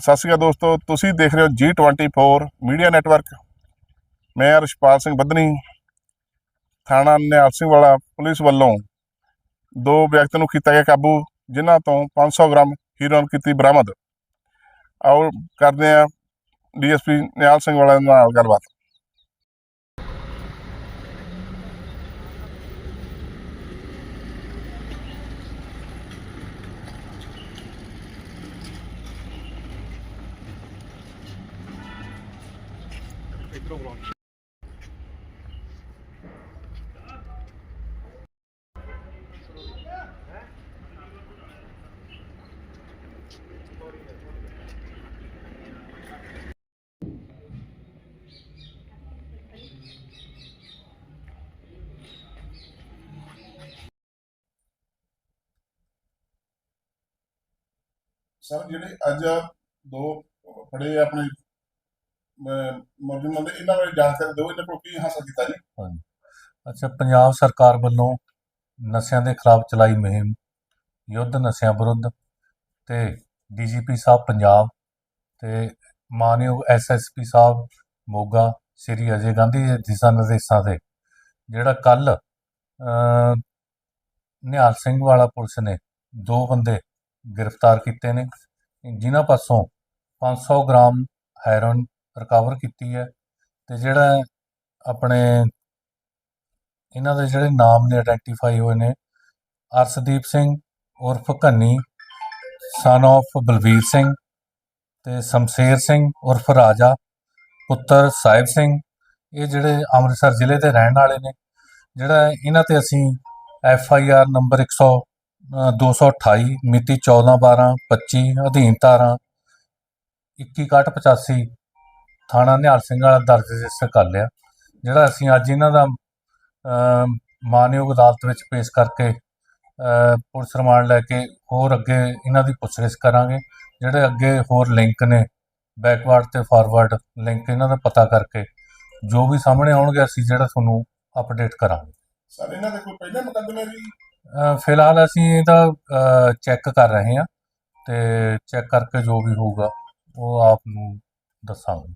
ਸਤਿ ਸ਼੍ਰੀ ਅਕਾਲ ਦੋਸਤੋ, ਤੁਸੀਂ ਦੇਖ ਰਹੇ ਹੋ G24 ਮੀਡੀਆ ਨੈਟਵਰਕ। ਮੈਂ ਰਸ਼ਪਾਲ ਸਿੰਘ ਬੱਧਨੀ, ਥਾਣਾ ਨਿਹਾਲ ਸਿੰਘ ਵਾਲਾ, ਪੁਲਿਸ ਵੱਲੋਂ ਦੋ ਵਿਅਕਤੀਆਂ ਨੂੰ ਕੀਤਾ ਗਿਆ ਕਾਬੂ, ਜਿਨ੍ਹਾਂ ਤੋਂ 500 ਗ੍ਰਾਮ ਹੀਰੋਇਨ ਕੀਤੀ ਬਰਾਮਦ। ਆਓ ਕਰਦੇ ਹਾਂ ਡੀਐਸਪੀ ਨਿਹਾਲ ਸਿੰਘ ਵਾਲਾ ਨਾਲ ਗੱਲਬਾਤ। ਸਰ ਜਿਹੜੇ ਅੱਜ ਦੋ ਫੜੇ ਆਪਣੇ ਮੁਲਜ਼ਮਾਂ ਦੇ ਇਹਨਾਂ ਬਾਰੇ ਜਾਣਕਾਰੀ ਦਿਓ, ਇਹਨਾਂ ਕੋਲ ਕੀ ਹਾਸਲ ਕੀਤਾ ਜੀ? ਅੱਛਾ, ਪੰਜਾਬ ਸਰਕਾਰ ਵੱਲੋਂ ਨਸ਼ਿਆਂ ਦੇ ਖਿਲਾਫ ਚਲਾਈ ਮੁਹਿੰਮ, ਯੁੱਧ ਨਸ਼ਿਆਂ ਵਿਰੁੱਧ ਤੇ ਡੀਜੀਪੀ ਸਾਹਿਬ ਪੰਜਾਬ ਤੇ ਮਾਨਯੋਗ S S P sahib Moga, Shri Ajay Gandhi ਦੇ ਦਿਸ਼ਾ ਨਿਰਦੇਸ਼ਾਂ ਤੇ, ਜਿਹੜਾ ਕੱਲ ਨਿਹਾਲ ਸਿੰਘ ਵਾਲਾ ਪੁਲਿਸ ਨੇ ਦੋ ਬੰਦੇ ਗ੍ਰਿਫਤਾਰ ਕੀਤੇ ਨੇ, ਜਿਨ੍ਹਾਂ ਪਾਸੋਂ 500 ਗ੍ਰਾਮ ਹੈਰੋਇਨ ਰਿਕਵਰ ਕੀਤੀ ਹੈ ਤੇ ਜਿਹੜਾ ਆਪਣੇ ਇਹਨਾਂ ਦੇ ਜਿਹੜੇ ਨਾਮ ਨੇ ਆਇਡੈਂਟੀਫਾਈ ਹੋਏ ਨੇ ਅਰਸ਼ਦੀਪ ਸਿੰਘ ਉਰਫ ਕੰਨੀ ਸਨ of ਬਲਵੀਰ ਸਿੰਘ ਤੇ ਸ਼ਮਸ਼ੇਰ ਸਿੰਘ ਉਰਫ ਰਾਜਾ ਪੁੱਤਰ ਸਾਹਿਬ ਸਿੰਘ ਇਹ ਜਿਹੜੇ ਅੰਮ੍ਰਿਤਸਰ ਜ਼ਿਲ੍ਹੇ ਦੇ ਰਹਿਣ ਵਾਲੇ ਨੇ ਜਿਹੜਾ ਇਹਨਾਂ ਤੇ ਅਸੀਂ ਐਫ ਆਈ ਆਰ ਨੰਬਰ 100 ਅ, 228 ਮਿਤੀ 14 12 25 ਅਧੀਨ ਧਾਰਾ 2185 ਥਾਣਾ ਨਿਹਾਲ ਸਿੰਘ ਵਾਲਾ ਦਰਜ ਰਜਿਸਟਰ ਕਰ ਲਿਆ ਜਿਹੜਾ ਅਸੀਂ ਅੱਜ ਇਹਨਾਂ ਦਾ ਮਾਨਯੋਗ ਅਦਾਲਤ ਵਿੱਚ ਪੇਸ਼ ਕਰਕੇ ਪੁਲਿਸ ਰਿਮਾਂਡ ਲੈ ਕੇ ਹੋਰ ਅੱਗੇ ਇਹਨਾਂ ਦੀ ਪੁੱਛਗਿੱਛ ਕਰਾਂਗੇ ਜਿਹੜੇ ਅੱਗੇ ਹੋਰ ਲਿੰਕ ਨੇ ਬੈਕਵਰਡ ਤੇ ਫਾਰਵਰਡ ਲਿੰਕ ਇਹਨਾਂ ਦਾ ਪਤਾ ਕਰਕੇ ਜੋ ਵੀ ਸਾਹਮਣੇ ਆਉਣਗੇ ਅਸੀਂ ਜਿਹੜਾ ਤੁਹਾਨੂੰ ਅਪਡੇਟ ਕਰਾਂਗੇ। ਸਰ ਇਹਨਾਂ ਦੇ ਕੋਈ ਪਹਿਲੇ ਮੁਕੱਦਮੇ ਵੀ? ਫਿਲਹਾਲ ਅਸੀਂ ਇਹਦਾ ਚੈੱਕ ਕਰ ਰਹੇ ਹਾਂ ਤੇ ਚੈੱਕ ਕਰਕੇ ਜੋ ਵੀ ਹੋਊਗਾ ਉਹ ਆਪ ਨੂੰ ਦੱਸਾਂਗੇ।